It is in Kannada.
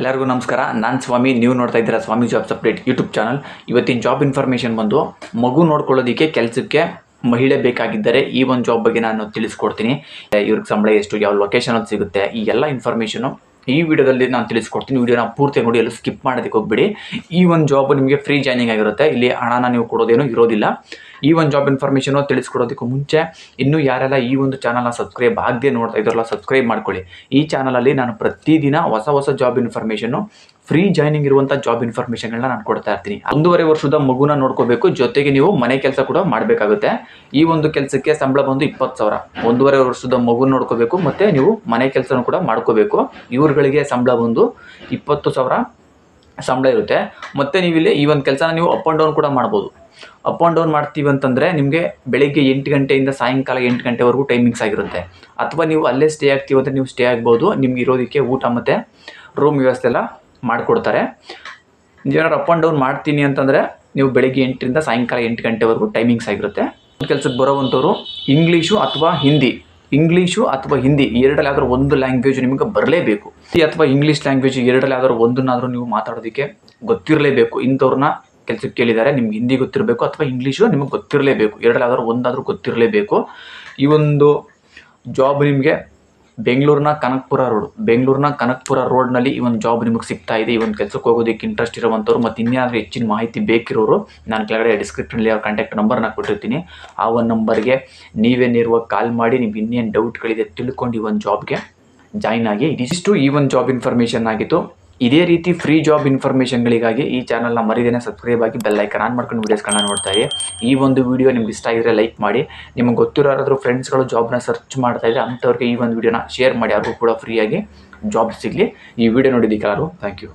ಎಲ್ಲರಿಗೂ ನಮಸ್ಕಾರ. ನಾನು ಸ್ವಾಮಿ, ನೀವು ನೋಡ್ತಾ ಇದ್ದೀರಾ ಸ್ವಾಮಿ ಜಾಬ್ಸ್ ಅಪ್ಡೇಟ್ ಯೂಟ್ಯೂಬ್ ಚಾನಲ್ ಇವತ್ತಿನ ಜಾಬ್ ಇನ್ಫಾರ್ಮೇಷನ್ ಬಂದು ಮಗು ನೋಡ್ಕೊಳ್ಳೋದಕ್ಕೆ ಕೆಲಸಕ್ಕೆ ಮಹಿಳೆ ಬೇಕಾಗಿದ್ದರೆ ಈ ಒಂದು ಜಾಬ್ ಬಗ್ಗೆ ನಾನು ತಿಳಿಸ್ಕೊಡ್ತೀನಿ. ಇವ್ರಿಗೆ ಸಂಬಳ ಎಷ್ಟು, ಯಾವ ಲೊಕೇಶನ್ ಅಲ್ಲಿ ಸಿಗುತ್ತೆ, ಈ ಎಲ್ಲ ಇನ್ಫಾರ್ಮೇಷನು ಈ ವಿಡಿಯೋದಲ್ಲಿ ನಾನು ತಿಳಿಸ್ಕೊಡ್ತೀನಿ. ವಿಡಿಯೋನ ಪೂರ್ತಿ ನೋಡಿ, ಎಲ್ಲೂ ಸ್ಕಿಪ್ ಮಾಡೋದಕ್ಕೆ ಹೋಗ್ಬಿಡಿ. ಈ ಒಂದು ಜಾಬ್ ನಿಮಗೆ ಫ್ರೀ ಜಾಯ್ನಿಂಗ್ ಆಗಿರುತ್ತೆ. ಇಲ್ಲಿ ಹಣನ ನೀವು ಕೊಡೋದೇನು ಇರೋದಿಲ್ಲ. ಈ ಒಂದು ಜಾಬ್ ಇನ್ಫಾರ್ಮೇಷನು ತಿಳಿಸ್ಕೊಡೋದಕ್ಕೂ ಮುಂಚೆ ಇನ್ನೂ ಯಾರೆಲ್ಲ ಈ ಒಂದು ಚಾನಲ್ನ ಸಬ್ಸ್ಕ್ರೈಬ್ ಆಗದೆ ನೋಡ್ತಾ ಇದ್ದಾರಲ್ಲ ಸಬ್ಸ್ಕ್ರೈಬ್ ಮಾಡ್ಕೊಳ್ಳಿ. ಈ ಚಾನಲಲ್ಲಿ ನಾನು ಪ್ರತಿದಿನ ಹೊಸ ಹೊಸ ಜಾಬ್ ಇನ್ಫಾರ್ಮೇಷನ್ನು ಫ್ರೀ ಜಾಯ್ನಿಂಗ್ ಇರುವಂಥ ಜಾಬ್ ಇನ್ಫಾರ್ಮೇಷನ್ಗಳನ್ನ ನಾನು ಕೊಡ್ತಾ ಇರ್ತೀನಿ. ಒಂದೂವರೆ ವರ್ಷದ ಮಗುನ ನೋಡ್ಕೋಬೇಕು, ಜೊತೆಗೆ ನೀವು ಮನೆ ಕೆಲಸ ಕೂಡ ಮಾಡಬೇಕಾಗುತ್ತೆ. ಈ ಒಂದು ಕೆಲಸಕ್ಕೆ ಸಂಬಳ ಬಂದು ಇಪ್ಪತ್ತು ಸಾವಿರ. ಒಂದೂವರೆ ವರ್ಷದ ಮಗು ನೋಡ್ಕೋಬೇಕು, ಮತ್ತು ನೀವು ಮನೆ ಕೆಲಸನೂ ಕೂಡ ಮಾಡ್ಕೋಬೇಕು. ಇವ್ರುಗಳಿಗೆ ಸಂಬಳ ಬಂದು ಇಪ್ಪತ್ತು ಸಾವಿರ ಸಂಬಳ ಇರುತ್ತೆ. ಮತ್ತು ನೀವು ಇಲ್ಲಿ ಈ ಒಂದು ಕೆಲಸನ ನೀವು ಅಪ್ ಆ್ಯಂಡ್ ಡೌನ್ ಕೂಡ ಮಾಡ್ಬೋದು. ಅಪ್ ಆ್ಯಂಡ್ ಡೌನ್ ಮಾಡ್ತೀವಿ ಅಂತಂದರೆ ನಿಮಗೆ ಬೆಳಿಗ್ಗೆ ಎಂಟು ಗಂಟೆಯಿಂದ ಸಾಯಂಕಾಲ ಎಂಟು ಗಂಟೆವರೆಗೂ ಟೈಮಿಂಗ್ಸ್ ಆಗಿರುತ್ತೆ. ಅಥವಾ ನೀವು ಅಲ್ಲೇ ಸ್ಟೇ ಆಗ್ತೀವಿ ಅಂದರೆ ನೀವು ಸ್ಟೇ ಆಗ್ಬೋದು, ನಿಮ್ಗೆ ಇರೋದಕ್ಕೆ ಊಟ ಮತ್ತು ರೂಮ್ ವ್ಯವಸ್ಥೆ ಎಲ್ಲ ಮಾಡಿಕೊಡ್ತಾರೆ. ಏನಾದ್ರು ಅಪ್ ಆ್ಯಂಡ್ ಡೌನ್ ಮಾಡ್ತೀನಿ ಅಂತಂದರೆ ನೀವು ಬೆಳಿಗ್ಗೆ ಎಂಟರಿಂದ ಸಾಯಂಕಾಲ ಎಂಟು ಗಂಟೆವರೆಗೂ ಟೈಮಿಂಗ್ಸ್ ಆಗಿರುತ್ತೆ. ಕೆಲಸಕ್ಕೆ ಬರೋವಂಥವ್ರು ಇಂಗ್ಲೀಷು ಅಥವಾ ಹಿಂದಿ ಇಂಗ್ಲೀಷು ಅಥವಾ ಹಿಂದಿ ಎರಡಲ್ಲಾದರೂ ಒಂದು ಲ್ಯಾಂಗ್ವೇಜ್ ನಿಮಗೆ ಬರಲೇಬೇಕು. ಅಥವಾ ಇಂಗ್ಲೀಷ್ ಲ್ಯಾಂಗ್ವೇಜ್ ಎರಡಲ್ಲಾದರೂ ಒಂದನ್ನಾದರೂ ನೀವು ಮಾತಾಡೋದಕ್ಕೆ ಗೊತ್ತಿರಲೇಬೇಕು. ಇಂಥವ್ರನ್ನ ಕೆಲಸಕ್ಕೆ ಕೇಳಿದ್ದಾರೆ ನಿಮ್ಗೆ ಹಿಂದಿ ಗೊತ್ತಿರಬೇಕು ಅಥವಾ ಇಂಗ್ಲೀಷು ನಿಮಗೆ ಗೊತ್ತಿರಲೇಬೇಕು. ಎರಡರಲ್ಲಿ ಒಂದಾದರೂ ಗೊತ್ತಿರಲೇಬೇಕು. ಈ ಒಂದು ಜಾಬ್ ನಿಮಗೆ ಬೆಂಗಳೂರಿನ ಕನಕಪುರ ರೋಡ್ ಬೆಂಗಳೂರಿನ ಕನಕಪುರ ರೋಡ್ನಲ್ಲಿ ಈ ಒಂದು ಜಾಬ್ ನಿಮಗೆ ಸಿಗ್ತಾ ಇದೆ. ಈ ಒಂದು ಕೆಲಸಕ್ಕೆ ಹೋಗೋದಕ್ಕೆ ಇಂಟ್ರೆಸ್ಟ್ ಇರುವಂಥವ್ರು ಮತ್ತು ಇನ್ನೇನಾದರೂ ಹೆಚ್ಚಿನ ಮಾಹಿತಿ ಬೇಕಿರೋರು ನಾನು ಕೆಳಗಡೆ ಡಿಸ್ಕ್ರಿಪ್ಷನಲ್ಲಿ ಅವ್ರ ಕಾಂಟ್ಯಾಕ್ಟ್ ನಂಬರ್ನ ಕೊಟ್ಟಿರ್ತೀನಿ. ಆ ಒಂದು ನಂಬರ್ಗೆ ನೀವೇ ನೇರವಾಗಿ ಕಾಲ್ ಮಾಡಿ, ನಿಮ್ಗೆ ಇನ್ನೇನು ಡೌಟ್ಗಳಿದೆ ತಿಳ್ಕೊಂಡು ಈ ಒಂದು ಜಾಬ್ಗೆ ಜಾಯ್ನ್ ಆಗಿ. ಇದಿಷ್ಟು ಈ ಒಂದು ಜಾಬ್ ಇನ್ಫಾರ್ಮೇಷನ್ ಆಗಿತ್ತು. ಇದೇ ರೀತಿ ಫ್ರೀ ಜಾಬ್ ಇನ್ಫಾರ್ಮೇಷನ್ಗಳಿಗಾಗಿ ಈ ಚಾನಲ್ನ ಮರಿದೇನೆ ಸಬ್ಸ್ಕ್ರೈಬ್ ಆಗಿ ಬೆಲ್ ಐಕನ್ ಆನ್ ಮಾಡ್ಕೊಂಡು ವೀಡಿಯೋಸ್ಗಳನ್ನ ನೋಡ್ತಾ ಇದೆ ಈ ಒಂದು ವಿಡಿಯೋ ನಿಮ್ಗೆ ಇಷ್ಟ ಆಗಿದ್ರೆ ಲೈಕ್ ಮಾಡಿ. ನಿಮಗೆ ಗೊತ್ತಿರೋ ಯಾರಾದರೂ ಫ್ರೆಂಡ್ಸ್ಗಳು ಜಾಬ್ನ ಸರ್ಚ್ ಮಾಡ್ತಾ ಇದ್ರೆ ಅಂಥವ್ರಿಗೆ ಈ ಒಂದು ವಿಡಿಯೋನ ಶೇರ್ ಮಾಡಿ. ಅವ್ರಿಗೂ ಕೂಡ ಫ್ರೀಯಾಗಿ ಜಾಬ್ ಸಿಗಲಿ. ಈ ವಿಡಿಯೋ ನೋಡಿದ್ದಕ್ಕೆ ಯಾರು ಥ್ಯಾಂಕ್ ಯು